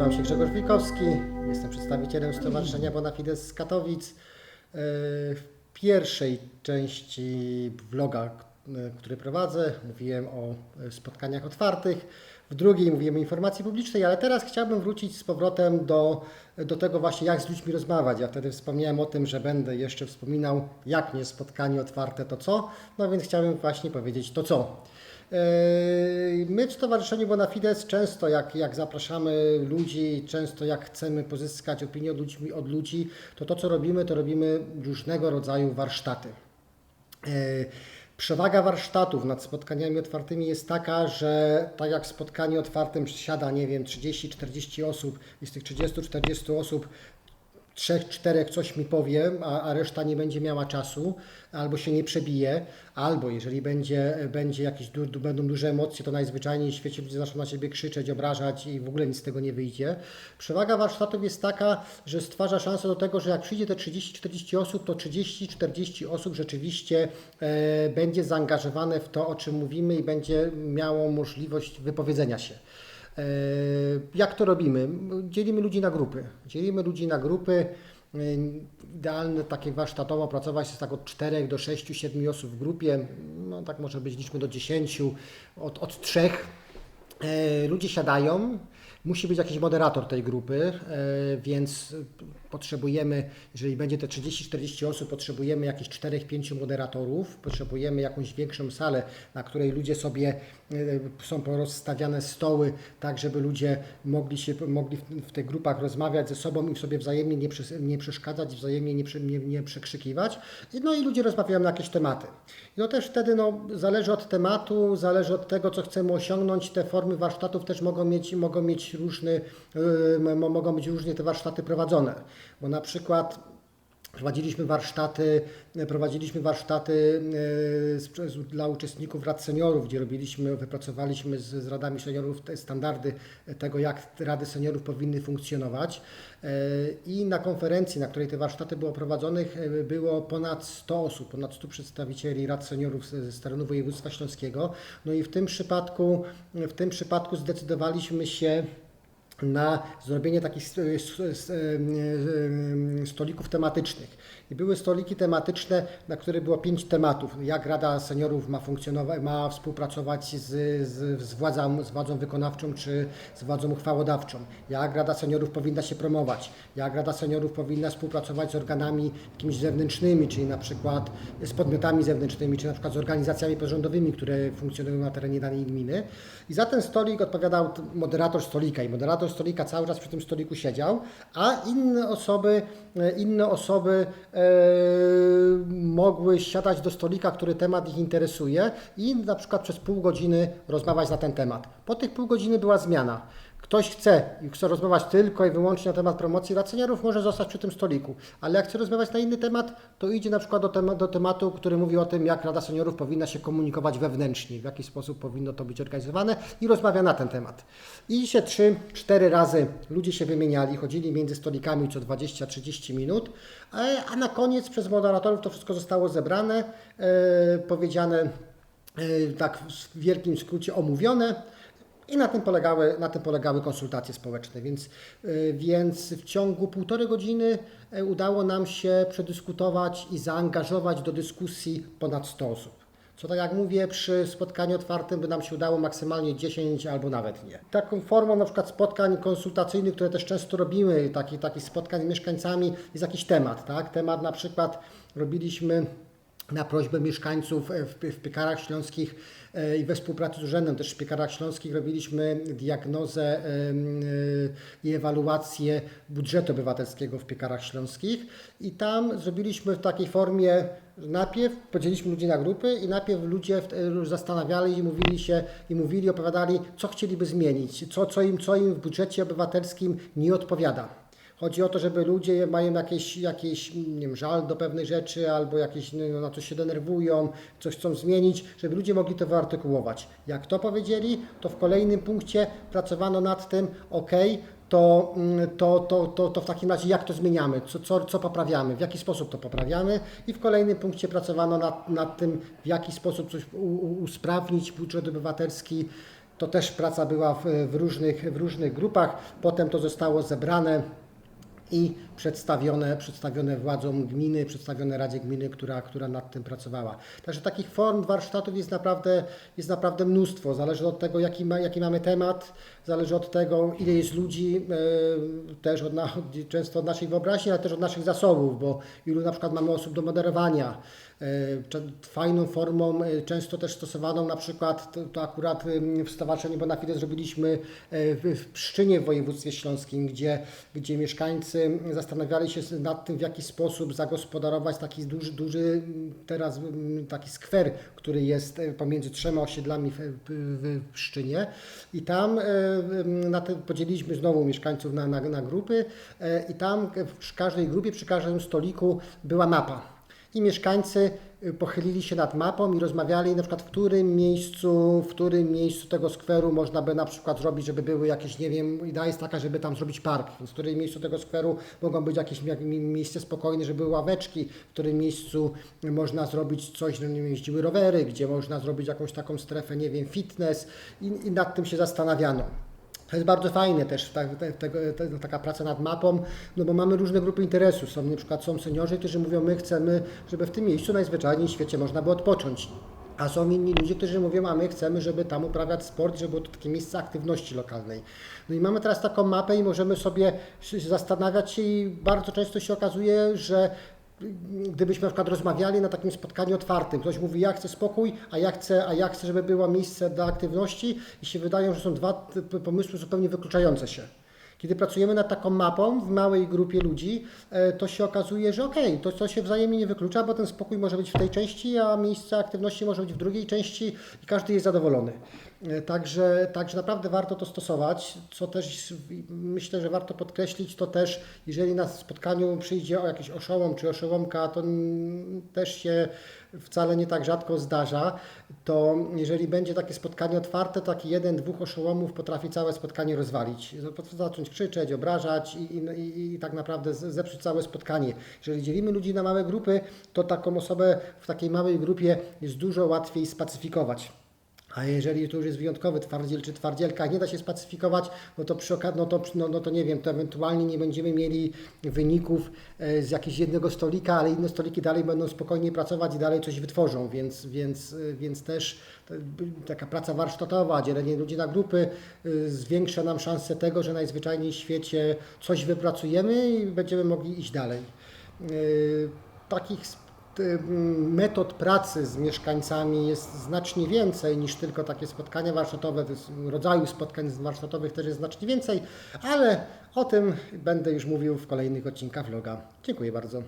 Nazywam się Grzegorz Wilkowski, jestem przedstawicielem Stowarzyszenia Bonafides z Katowic. E, W pierwszej części vloga, który prowadzę, mówiłem o e, spotkaniach otwartych. W drugiej mówiłem o informacji publicznej, ale teraz chciałbym wrócić z powrotem do, do tego właśnie, jak z ludźmi rozmawiać. Ja wtedy wspomniałem o tym, że będę jeszcze wspominał, jak nie spotkanie otwarte, to co. No więc chciałbym właśnie powiedzieć to co. Yy, My w Stowarzyszeniu Bonafides często jak, jak zapraszamy ludzi, często jak chcemy pozyskać opinię od ludzi, od ludzi, to to co robimy, to robimy różnego rodzaju warsztaty. Przewaga warsztatów nad spotkaniami otwartymi jest taka, że tak jak w spotkaniu otwartym siada, nie wiem, 30-40 osób i z tych 30-40 osób trzech, czterech coś mi powie, a, a reszta nie będzie miała czasu, albo się nie przebije, albo jeżeli będzie, będzie jakieś du, du, będą duże emocje, to najzwyczajniej w świecie ludzie zaczną na siebie krzyczeć, obrażać i w ogóle nic z tego nie wyjdzie. Przewaga warsztatów jest taka, że stwarza szansę do tego, że jak przyjdzie te 30-40 osób, to 30-40 osób rzeczywiście e, będzie zaangażowane w to, o czym mówimy i będzie miało możliwość wypowiedzenia się. E, Jak to robimy? Dzielimy ludzi na grupy. Dzielimy ludzi na grupy. E, Idealne takie warsztatowo pracować jest tak od 4 do 6, 7 osób w grupie. No tak może być liczmy do 10, od, od 3. E, Ludzie siadają. Musi być jakiś moderator tej grupy, e, więc potrzebujemy, jeżeli będzie te 30-40 osób, potrzebujemy jakieś 4-5 moderatorów, potrzebujemy jakąś większą salę, na której ludzie sobie e, są porozstawiane stoły, tak żeby ludzie mogli się mogli w, tych grupach rozmawiać ze sobą i sobie wzajemnie nie, przes- nie przeszkadzać, wzajemnie nie, nie, nie przekrzykiwać. No i ludzie rozmawiają na jakieś tematy. No też wtedy no, zależy od tematu, zależy od tego, co chcemy osiągnąć. Te formy warsztatów też mogą mieć, mogą mieć różny, yy, mo- mogą być różnie te warsztaty prowadzone. Bo na przykład Prowadziliśmy warsztaty, prowadziliśmy warsztaty z- dla uczestników rad seniorów, gdzie robiliśmy, wypracowaliśmy z, z radami seniorów te standardy tego, jak rady seniorów powinny funkcjonować. E, I na konferencji, na której te warsztaty były prowadzonych, było ponad 100 osób, ponad 100 przedstawicieli rad seniorów z terenu województwa śląskiego. No i w tym przypadku, w tym przypadku zdecydowaliśmy się na zrobienie takich stolików tematycznych. I były stoliki tematyczne, na których było pięć tematów. Jak Rada Seniorów ma funkcjonować, ma współpracować z, z, z, władzą, z władzą wykonawczą czy z władzą uchwałodawczą. Jak Rada Seniorów powinna się promować. Jak Rada Seniorów powinna współpracować z organami jakimiś zewnętrznymi, czyli na przykład z podmiotami zewnętrznymi, czy na przykład z organizacjami pozarządowymi, które funkcjonują na terenie danej gminy. I za ten stolik odpowiadał moderator stolika i moderator stolika cały czas przy tym stoliku siedział, a inne osoby, e, inne osoby e, mogły siadać do stolika, który temat ich interesuje i na przykład przez pół godziny rozmawiać na ten temat. Po tych pół godziny była zmiana. Ktoś chce i chce rozmawiać tylko i wyłącznie na temat promocji rad seniorów, może zostać przy tym stoliku. Ale jak chce rozmawiać na inny temat, to idzie na przykład do, do tematu, który mówi o tym, jak Rada Seniorów powinna się komunikować wewnętrznie, w jaki sposób powinno to być organizowane i rozmawia na ten temat. I się trzy, cztery razy ludzie się wymieniali, chodzili między stolikami co 20-30 minut, e, a na koniec przez moderatorów to wszystko zostało zebrane, e, powiedziane e, tak w wielkim skrócie omówione. I na tym polegały, na tym polegały konsultacje społeczne, więc, y, więc w ciągu półtorej godziny y, udało nam się przedyskutować i zaangażować do dyskusji ponad 100 osób. Co tak jak mówię, przy spotkaniu otwartym by nam się udało maksymalnie 10 albo nawet nie. Taką formą na przykład spotkań konsultacyjnych, które też często robimy, takich, takich spotkań z mieszkańcami, jest jakiś temat. Tak? Temat na przykład robiliśmy na prośbę mieszkańców e, w, w Piekarach Śląskich e, i we współpracy z Urzędem też w Piekarach Śląskich robiliśmy diagnozę e, i ewaluację budżetu obywatelskiego w Piekarach Śląskich i tam zrobiliśmy w takiej formie, najpierw podzieliliśmy ludzi na grupy i najpierw ludzie zastanawiali i mówili się i mówili, opowiadali, co chcieliby zmienić, co, co, im, co im w budżecie obywatelskim nie odpowiada. Chodzi o to, żeby ludzie mają jakieś, jakieś nie żal do pewnej rzeczy albo jakieś no, na coś się denerwują, coś chcą zmienić, żeby ludzie mogli to wyartykułować. Jak to powiedzieli, to w kolejnym punkcie pracowano nad tym, ok, to, mm, to, to, to, to w takim razie jak to zmieniamy, co, co, co poprawiamy, w jaki sposób to poprawiamy? I w kolejnym punkcie pracowano nad, nad tym, w jaki sposób coś usprawnić budżet obywatelski. To też praca była w, w, różnych, w różnych grupach. Potem to zostało zebrane i przedstawione, przedstawione władzom gminy, przedstawione Radzie Gminy, która, która nad tym pracowała. Także takich form warsztatów jest naprawdę, jest naprawdę mnóstwo. Zależy od tego, jaki, ma, jaki mamy temat, zależy od tego, ile jest ludzi, e, też od, na, często od naszej wyobraźni, ale też od naszych zasobów, bo ilu na przykład mamy osób do moderowania. E, Fajną formą, e, często też stosowaną na przykład, to, to akurat w Stowarzyszeniu Bonafides zrobiliśmy w Pszczynie w województwie śląskim, gdzie, gdzie mieszkańcy zastanawiali się nad tym, w jaki sposób zagospodarować taki duży, duży teraz taki skwer, który jest pomiędzy trzema osiedlami w, w, w. I tam e, na te, podzieliliśmy znowu mieszkańców na, na, na grupy e, i tam w każdej grupie, przy każdym stoliku była mapa. I mieszkańcy pochylili się nad mapą i rozmawiali na przykład w którym miejscu, w którym miejscu tego skweru można by na przykład zrobić, żeby były jakieś, nie wiem, idea jest taka, żeby tam zrobić park, w którym miejscu tego skweru mogą być jakieś jak- mi- miejsce spokojne, żeby były ławeczki, w którym miejscu można zrobić coś, że nie jeździły rowery, gdzie można zrobić jakąś taką strefę, nie wiem, fitness i, i nad tym się zastanawiano. To jest bardzo fajne też ta, tego- te, taka praca nad mapą, no bo mamy różne grupy interesów. Są na przykład są seniorzy, którzy mówią, my chcemy, żeby w tym miejscu najzwyczajniej w świecie można było odpocząć. A są inni ludzie, którzy mówią, a my chcemy, żeby tam uprawiać sport, żeby było to takie miejsce aktywności lokalnej. No i mamy teraz taką mapę i możemy sobie zastanawiać się i bardzo często się okazuje, że gdybyśmy na przykład rozmawiali na takim spotkaniu otwartym, ktoś mówi, ja chcę spokój, a ja chcę, a ja chcę, żeby było miejsce dla aktywności i się wydają, że są dwa pomysły zupełnie wykluczające się. Kiedy pracujemy nad taką mapą w małej grupie ludzi, e, to się okazuje, że okej, to, to się wzajemnie nie wyklucza, bo ten spokój może być w tej części, a miejsce aktywności może być w drugiej części i każdy jest zadowolony. E, Także, także naprawdę warto to stosować, co też myślę, że warto podkreślić, to też jeżeli na spotkaniu przyjdzie o jakiś oszołom czy oszołomka, to też się wcale nie tak rzadko zdarza, to jeżeli będzie takie spotkanie otwarte, taki jeden, dwóch oszołomów potrafi całe spotkanie rozwalić. Zacząć krzyczeć, obrażać i, i, i tak naprawdę zepsuć całe spotkanie. Jeżeli dzielimy ludzi na małe grupy, to taką osobę w takiej małej grupie jest dużo łatwiej spacyfikować. A jeżeli to już jest wyjątkowy twardziel czy twardzielka, nie da się spacyfikować, no to przy no to, no, no to nie wiem, to ewentualnie nie będziemy mieli wyników e, z jakiegoś jednego stolika, ale inne stoliki dalej będą spokojnie pracować i dalej coś wytworzą, więc, więc, e, więc też by- taka praca warsztatowa, dzielenie ludzi na grupy zwiększa nam szansę tego, że najzwyczajniej w świecie coś wypracujemy i będziemy mogli iść dalej. Takich metod pracy z mieszkańcami jest znacznie więcej niż tylko takie spotkania warsztatowe. Rodzaju spotkań warsztatowych też jest znacznie więcej, ale o tym będę już mówił w kolejnych odcinkach vloga. Dziękuję bardzo.